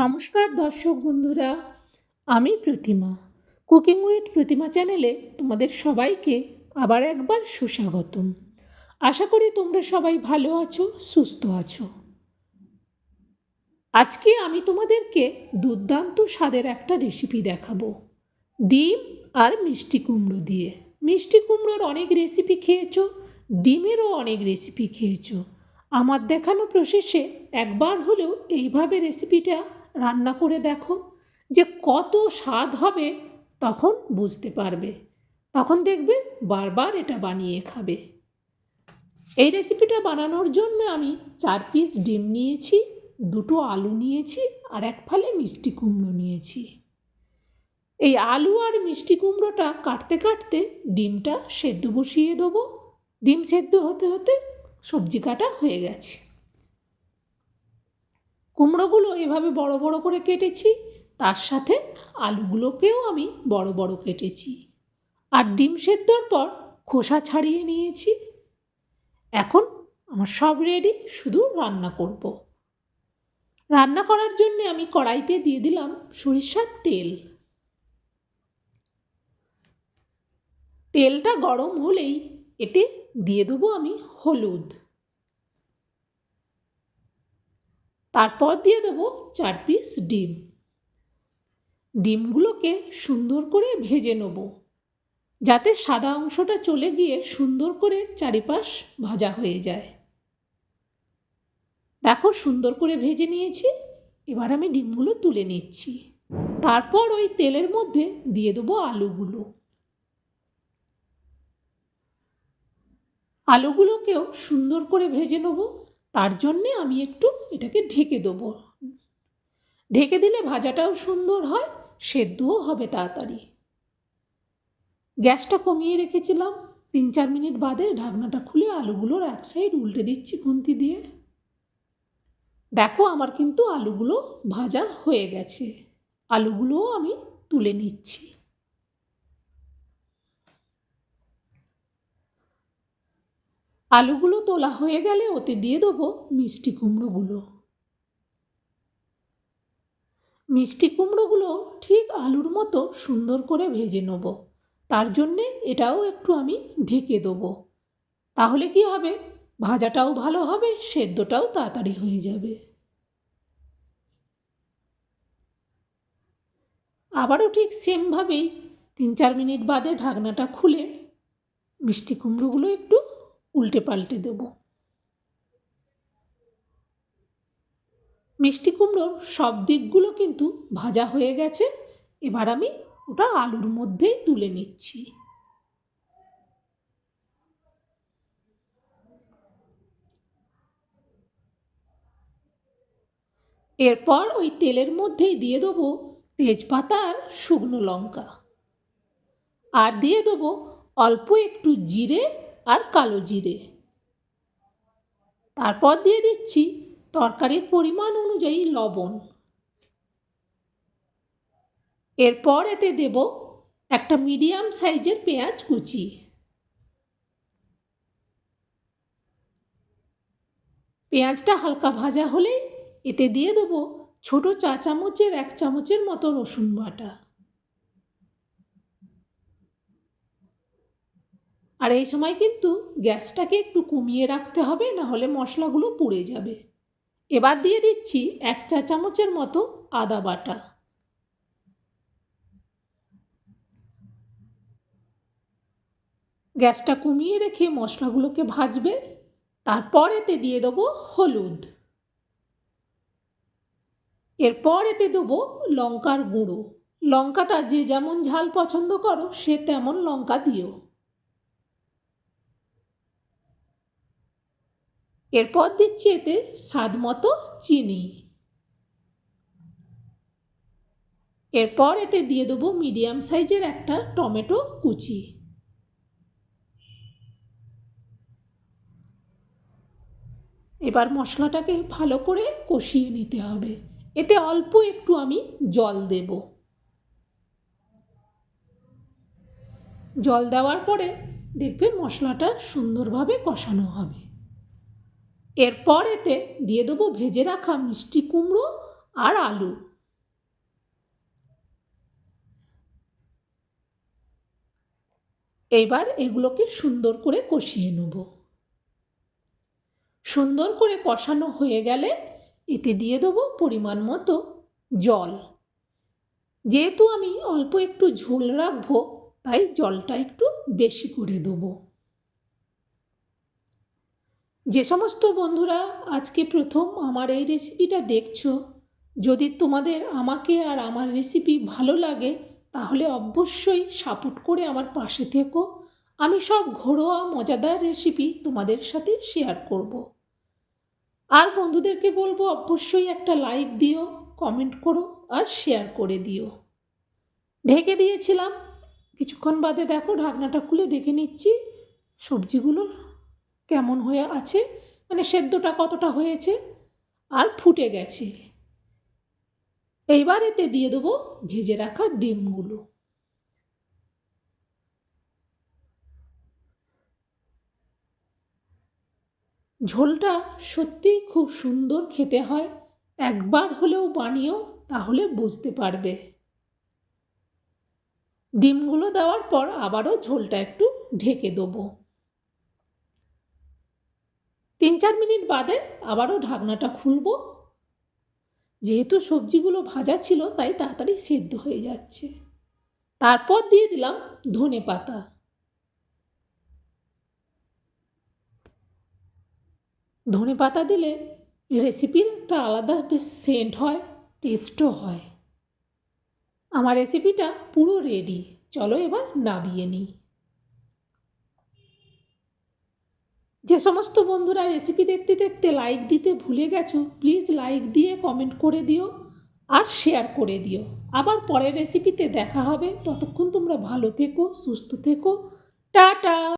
নমস্কার দর্শক বন্ধুরা, আমি প্রতিমা। কুকিং উইথ প্রতিমা চ্যানেলে তোমাদের সবাইকে আবার একবার সুস্বাগতম। আশা করি তোমরা সবাই ভালো আছো, সুস্থ আছো। আজকে আমি তোমাদেরকে দুর্দান্ত স্বাদের একটা রেসিপি দেখাবো, ডিম আর মিষ্টি কুমড়ো দিয়ে। মিষ্টি কুমড়োর অনেক রেসিপি খেয়েছো, ডিমেরও অনেক রেসিপি খেয়েছো। আমার দেখানো প্রসেসে একবার হলেও এইভাবে রেসিপিটা রান্না করে দেখো যে কত স্বাদ হবে তখন বুঝতে পারবে। তখন দেখবে বারবার এটা বানিয়ে খাবে। এই রেসিপিটা বানানোর জন্য আমি চার পিস ডিম নিয়েছি, দুটো আলু নিয়েছি আর এক ফালে মিষ্টি কুমড়ো নিয়েছি। এই আলু আর মিষ্টি কুমড়োটা কাটতে কাটতে ডিমটা সেদ্ধ বসিয়ে দেবো। ডিম সেদ্ধ হতে হতে সবজি কাটা হয়ে গেছে। কুমড়োগুলো এভাবে বড় বড় করে কেটেছি, তার সাথে আলুগুলোকেও আমি বড় বড় কেটেছি। আর ডিম সেদ্ধর পর খোসা ছাড়িয়ে নিয়েছি। এখন আমার সব রেডি শুধু রান্না করব। রান্না করার জন্য আমি কড়াইতে দিয়ে দিলাম সরিষার তেল। তেলটা গরম হলেই এতে দিয়ে দেবো আমি হলুদ। তারপর দিয়ে দেবো চার পিস ডিম। ডিমগুলোকে সুন্দর করে ভেজে নেব। যাতে সাদা অংশটা চলে গিয়ে সুন্দর করে চারিপাশ ভাজা হয়ে যায়। দেখো সুন্দর করে ভেজে নিয়েছি। এবার আমি ডিমগুলো তুলে নিচ্ছি। তারপর ওই তেলের মধ্যে দিয়ে দেবো আলুগুলো। আলুগুলোকেও সুন্দর করে ভেজে নেব। তার জন্যে আমি একটু এটাকে ঢেকে দেবো। ঢেকে দিলে ভাজাটাও সুন্দর হয়, সেদ্ধও হবে তাড়াতাড়ি। গ্যাসটা কমিয়ে রেখেছিলাম। তিন চার মিনিট বাদে ঢাকনাটা খুলে আলুগুলোর এক সাইড উল্টে দিচ্ছি খুন্তি দিয়ে। দেখো আমার কিন্তু আলুগুলো ভাজা হয়ে গেছে। আলুগুলোও আমি তুলে নিচ্ছি। আলুগুলো তোলা হয়ে গেলে ওতে দিয়ে দেবো মিষ্টি কুমড়োগুলো। মিষ্টি কুমড়োগুলো ঠিক আলুর মতো সুন্দর করে ভেজে নেব। তার জন্যে এটাও একটু আমি ঢেকে দেবো। তাহলে কি হবে? ভাজাটাও ভালো হবে, সেদ্ধটাও তাড়াতাড়ি হয়ে যাবে। আবারও ঠিক সেমভাবেই তিন চার মিনিট বাদে ঢাকনাটা খুলে মিষ্টি কুমড়োগুলো একটু উল্টে পাল্টে দেব। মিষ্টি কুমড়োর সব দিকগুলো কিন্তু ভাজা হয়ে গেছে। এবার আমি ওটা আলুর মধ্যেই তুলে নিচ্ছি। এরপর ওই তেলের মধ্যেই দিয়ে দেবো তেজপাতা আর শুকনো লঙ্কা। আর দিয়ে দেবো অল্প একটু জিরে আর কালো জিরে। তারপর দিয়ে দিচ্ছি তরকারির পরিমাণ অনুযায়ী লবণ। এরপর এতে দেব একটা মিডিয়াম সাইজের পেঁয়াজ কুচি। পেঁয়াজটা হালকা ভাজা হলেই এতে দিয়ে দেবো ছোট চা চামচের এক চামচের মতো রসুন বাটা। আর এই সময় কিন্তু গ্যাসটাকে একটু কমিয়ে রাখতে হবে, না হলে মশলাগুলো পুড়ে যাবে। এবার দিয়ে দিচ্ছি এক চা চামচের মতো আদা বাটা। গ্যাসটা কমিয়ে রেখে মশলাগুলোকে ভাজবে, তারপর এতে দিয়ে দেবো হলুদ। এরপর এতে দেবো লঙ্কার গুঁড়ো। লঙ্কাটা যে যেমন ঝাল পছন্দ করো, সে তেমন লঙ্কা দিও। এরপর দিচ্ছি এতে স্বাদ মতো চিনি। এরপর এতে দিয়ে দেবো মিডিয়াম সাইজের একটা টমেটো কুচি। এবার মশলাটাকে ভালো করে কষিয়ে নিতে হবে। এতে অল্প একটু আমি জল দেব। জল দেওয়ার পরে দেখবে মশলাটা সুন্দরভাবে কষানো হবে। এরপর এতে দিয়ে দেবো ভেজে রাখা মিষ্টি কুমড়ো আর আলু। এবার এগুলোকে সুন্দর করে কষিয়ে নেব। সুন্দর করে কষানো হয়ে গেলে এতে দিয়ে দেবো পরিমাণ মতো জল। যেহেতু আমি অল্প একটু ঝোল রাখব, তাই জলটা একটু বেশি করে দেবো। যে সমস্ত বন্ধুরা আজকে প্রথম আমার এই রেসিপিটা দেখছ, যদি তোমাদের আমাকে আর আমার রেসিপি ভালো লাগে, তাহলে অবশ্যই সাপোর্ট করে আমার পাশে থেকো। আমি সব ঘরোয়া মজাদার রেসিপি তোমাদের সাথে শেয়ার করব। আর বন্ধুদেরকে বলব, অবশ্যই একটা লাইক দিও কমেন্ট করো আর শেয়ার করে দিও। ঢেকে দিয়েছিলাম। কিছুক্ষণ বাদে দেখো, ঢাকনাটা খুলে দেখে নিচ্ছি। সবজিগুলো কেমন হয়ে আছে? মানে সেদ্ধটা কতটা হয়েছে? আর ফুটে গেছে। এইবার এতে দিয়ে দেবো ভেজে রাখা ডিমগুলো। ঝোলটা সত্যিই খুব সুন্দর খেতে হয়। একবার হলেও বানিয়েও তাহলে বুঝতে পারবে। ডিমগুলো দেওয়ার পর আবারও ঝোলটা একটু ঢেকে দেবো। তিন চার মিনিট বাদে আবারও ঢাকনাটা খুলব। যেহেতু সবজিগুলো ভাজা ছিল, তাই তাড়াতাড়ি সেদ্ধ হয়ে যাচ্ছে। তারপর দিয়ে দিলাম ধনে পাতা। ধনে পাতা দিলে রেসিপির একটা আলাদা বেশ সেন্ট হয়, টেস্টও হয়। আমার রেসিপিটা পুরো রেডি। চলো এবার নাবিয়ে নিই। যে সমস্ত বন্ধুরা রেসিপি দেখতে দেখতে লাইক দিতে ভুলে গেছো প্লিজ লাইক দিয়ে কমেন্ট করে দিও আর শেয়ার করে দিও। আবার পরের রেসিপিতে দেখা হবে। ততক্ষণ তোমরা ভালো থেকো, সুস্থ থেকো। টাটা!